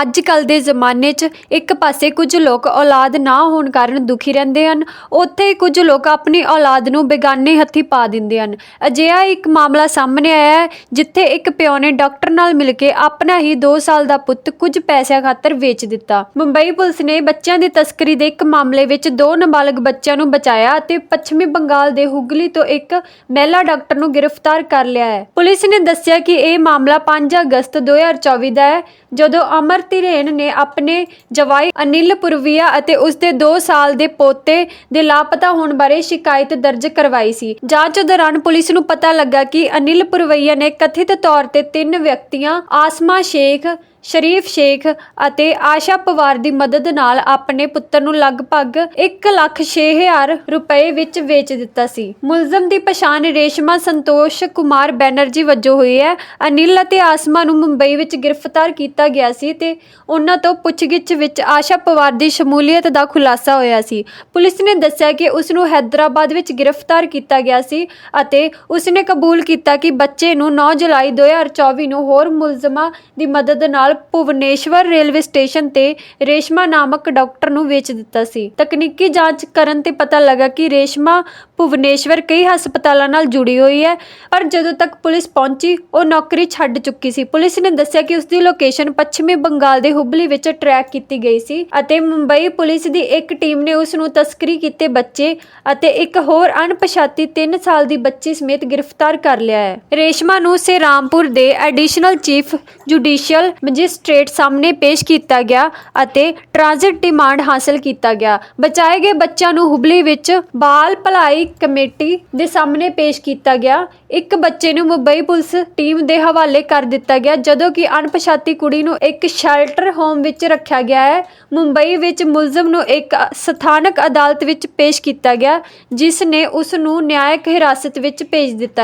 ਅੱਜ ਕੱਲ ਦੇ ਜ਼ਮਾਨੇ 'ਚ ਇੱਕ ਪਾਸੇ ਕੁਝ ਲੋਕ ਔਲਾਦ ਨਾ ਹੋਣ ਕਾਰਨ ਦੁਖੀ ਰਹਿੰਦੇ ਹਨ, ਉੱਥੇ ਹੀ ਕੁਝ ਲੋਕ ਆਪਣੀ ਔਲਾਦ ਨੂੰ ਬੇਗਾਨੇ ਹੱਥੀ ਪਾ ਦਿੰਦੇ ਹਨ। ਅਜਿਹਾ ਇੱਕ ਮਾਮਲਾ ਸਾਹਮਣੇ ਆਇਆ ਹੈ, ਜਿੱਥੇ ਇੱਕ ਪਿਓ ਨੇ ਡਾਕਟਰ ਨਾਲ ਮਿਲ ਕੇ ਆਪਣਾ ਹੀ 2 ਸਾਲ ਦਾ ਪੁੱਤ ਕੁਝ ਪੈਸਿਆਂ ਖਾਤਰ ਵੇਚ ਦਿੱਤਾ। ਮੁੰਬਈ ਪੁਲਿਸ ਨੇ ਬੱਚਿਆਂ ਦੀ ਤਸਕਰੀ ਦੇ ਇੱਕ ਮਾਮਲੇ ਵਿੱਚ ਦੋ ਨਾਬਾਲਗ ਬੱਚਿਆਂ ਨੂੰ ਬਚਾਇਆ ਅਤੇ ਪੱਛਮੀ ਬੰਗਾਲ ਦੇ ਹੁਗਲੀ ਤੋਂ ਇੱਕ ਮਹਿਲਾ ਡਾਕਟਰ ਨੂੰ ਗ੍ਰਿਫਤਾਰ ਕਰ ਲਿਆ ਹੈ। ਪੁਲਿਸ ਨੇ ਦੱਸਿਆ ਕਿ ਇਹ ਮਾਮਲਾ 5 ਅਗਸਤ 2024 ਦਾ ਹੈ, ਜਦੋਂ ਅਮਰ ਧੀਰੇਨ ਨੇ ਆਪਣੇ ਜਵਾਈ ਅਨਿਲ ਪੁਰਵੀਆ ਅਤੇ ਉਸ ਦੇ 2 ਸਾਲ ਦੇ ਪੋਤੇ ਦੇ ਲਾਪਤਾ ਹੋਣ ਬਾਰੇ ਸ਼ਿਕਾਇਤ ਦਰਜ ਕਰਵਾਈ ਸੀ। ਜਾਂਚ ਦੌਰਾਨ ਪੁਲਿਸ ਨੂੰ ਪਤਾ ਲੱਗਾ ਕਿ ਅਨਿਲ ਪੁਰਵਈਆ ਨੇ ਕਥਿਤ ਤੌਰ ਤੇ ਤਿੰਨ ਵਿਅਕਤੀਆਂ, ਆਸਮਾ ਸ਼ੇਖ ਸ਼ਰੀਫ ਸ਼ੇਖ ਅਤੇ ਆਸ਼ਾ ਪਵਾਰ ਦੀ ਮਦਦ ਨਾਲ ਆਪਣੇ ਪੁੱਤਰ ਨੂੰ ਲਗਭਗ 1 ਲੱਖ ਛੇ ਹਜ਼ਾਰ ਰੁਪਏ ਵਿੱਚ ਵੇਚ ਦਿੱਤਾ ਸੀ। ਮੁਲਜ਼ਮ ਦੀ ਪਛਾਣ ਰੇਸ਼ਮਾ ਸੰਤੋਸ਼ ਕੁਮਾਰ ਬੈਨਰਜੀ ਵਜੋਂ ਹੋਈ ਹੈ। ਅਨਿਲ ਅਤੇ ਆਸਮਾ ਨੂੰ ਮੁੰਬਈ ਵਿੱਚ ਗ੍ਰਿਫਤਾਰ ਕੀਤਾ ਗਿਆ ਸੀ ਤੇ ਉਹਨਾਂ ਤੋਂ ਪੁੱਛਗਿੱਛ ਵਿੱਚ ਆਸ਼ਾ ਪਵਾਰ ਦੀ ਸ਼ਮੂਲੀਅਤ ਦਾ ਖੁਲਾਸਾ ਹੋਇਆ ਸੀ। ਪੁਲਿਸ ਨੇ ਦੱਸਿਆ ਕਿ ਉਸ ਨੂੰ ਹੈਦਰਾਬਾਦ ਵਿੱਚ ਗ੍ਰਿਫਤਾਰ ਕੀਤਾ ਗਿਆ ਸੀ ਅਤੇ ਉਸ ਨੇ ਕਬੂਲ ਕੀਤਾ ਕਿ ਬੱਚੇ ਨੂੰ 9 ਜੁਲਾਈ 2024 ਨੂੰ ਹੋਰ ਮੁਲਜ਼ਮਾਂ ਦੀ ਮਦਦ ਨਾਲ ਭੁਵਨੇਸ਼ਵਰ ਰੇਲਵੇ ਸਟੇਸ਼ਨ ਤੇ ਰੇਸ਼ਮਾ ਨਾਮਕ ਡਾਕਟਰ ਨੂੰ ਵੇਚ ਦਿੱਤਾ ਸੀ। ਤਕਨੀਕੀ ਜਾਂਚ ਕਰਨ ਤੇ ਪਤਾ ਲੱਗਾ ਕਿ ਰੇਸ਼ਮਾ ਭੁਵਨੇਸ਼ਵਰ ਕਈ ਹਸਪਤਾਲਾਂ ਨਾਲ ਜੁੜੀ ਹੋਈ ਹੈ, ਪਰ ਜਦੋਂ ਤੱਕ ਪੁਲਿਸ ਪਹੁੰਚੀ, ਉਹ ਨੌਕਰੀ ਛੱਡ ਚੁੱਕੀ ਸੀ। ਪੁਲਿਸ ਨੇ ਦੱਸਿਆ ਕਿ ਉਸ ਦੀ ਲੋਕੇਸ਼ਨ ਪੱਛਮੀ ਬੰਗਾਲ ਦੇ ਹੁਬਲੀ ਵਿੱਚ ਟਰੈਕ ਕੀਤੀ ਗਈ ਸੀ ਅਤੇ ਮੁੰਬਈ ਪੁਲਿਸ ਦੀ ਇੱਕ ਟੀਮ ਨੇ ਉਸ ਨੂੰ ਤਸਕਰੀ ਕੀਤੇ ਬੱਚੇ ਅਤੇ ਇੱਕ ਹੋਰ ਅਣਪਛਾਤੀ 3 ਸਾਲ ਦੀ ਬੱਚੀ ਸਮੇਤ ਗ੍ਰਿਫਤਾਰ ਕਰ ਲਿਆ ਹੈ। ਰੇਸ਼ਮਾ ਨੂੰ ਸੇਰਾਮਪੁਰ ਦੇ ਐਡੀਸ਼ਨਲ ਚੀਫ ਜੁਡੀਸ਼ੀਅਲ ਮੈਜਿਸਟ੍ਰੇਟ ਸਾਹਮਣੇ ਪੇਸ਼ ਕੀਤਾ ਗਿਆ ਅਤੇ ਟ੍ਰਾਂਜ਼ਿਟ ਡਿਮਾਂਡ ਹਾਸਲ ਕੀਤਾ ਗਿਆ। ਬਚਾਏ ਗਏ ਬੱਚਿਆਂ ਨੂੰ ਹੁਬਲੀ ਵਿੱਚ ਬਾਲ ਭਲਾਈ ਕਮੇਟੀ ਦੇ ਸਾਹਮਣੇ ਪੇਸ਼ ਕੀਤਾ ਗਿਆ। ਇੱਕ ਬੱਚੇ ਨੂੰ ਮੁੰਬਈ ਪੁਲਿਸ ਟੀਮ ਦੇ ਹਵਾਲੇ ਕਰ ਦਿੱਤਾ ਗਿਆ, ਜਦੋਂ ਕਿ ਅਣਪਛਾਤੀ ਕੁੜੀ ਨੂੰ ਇੱਕ ਸ਼ੈਲਟਰ ਹੋਮ ਵਿੱਚ ਰੱਖਿਆ ਗਿਆ ਹੈ। ਮੁੰਬਈ ਵਿੱਚ ਮੁਲਜ਼ਮ ਨੂੰ ਇੱਕ ਸਥਾਨਕ ਅਦਾਲਤ ਵਿੱਚ ਪੇਸ਼ ਕੀਤਾ ਗਿਆ, ਜਿਸ ਨੇ ਉਸ ਨੂੰ ਨਿਆਇਕ ਹਿਰਾਸਤ ਵਿੱਚ ਭੇਜ ਦਿੱਤਾ ਹੈ।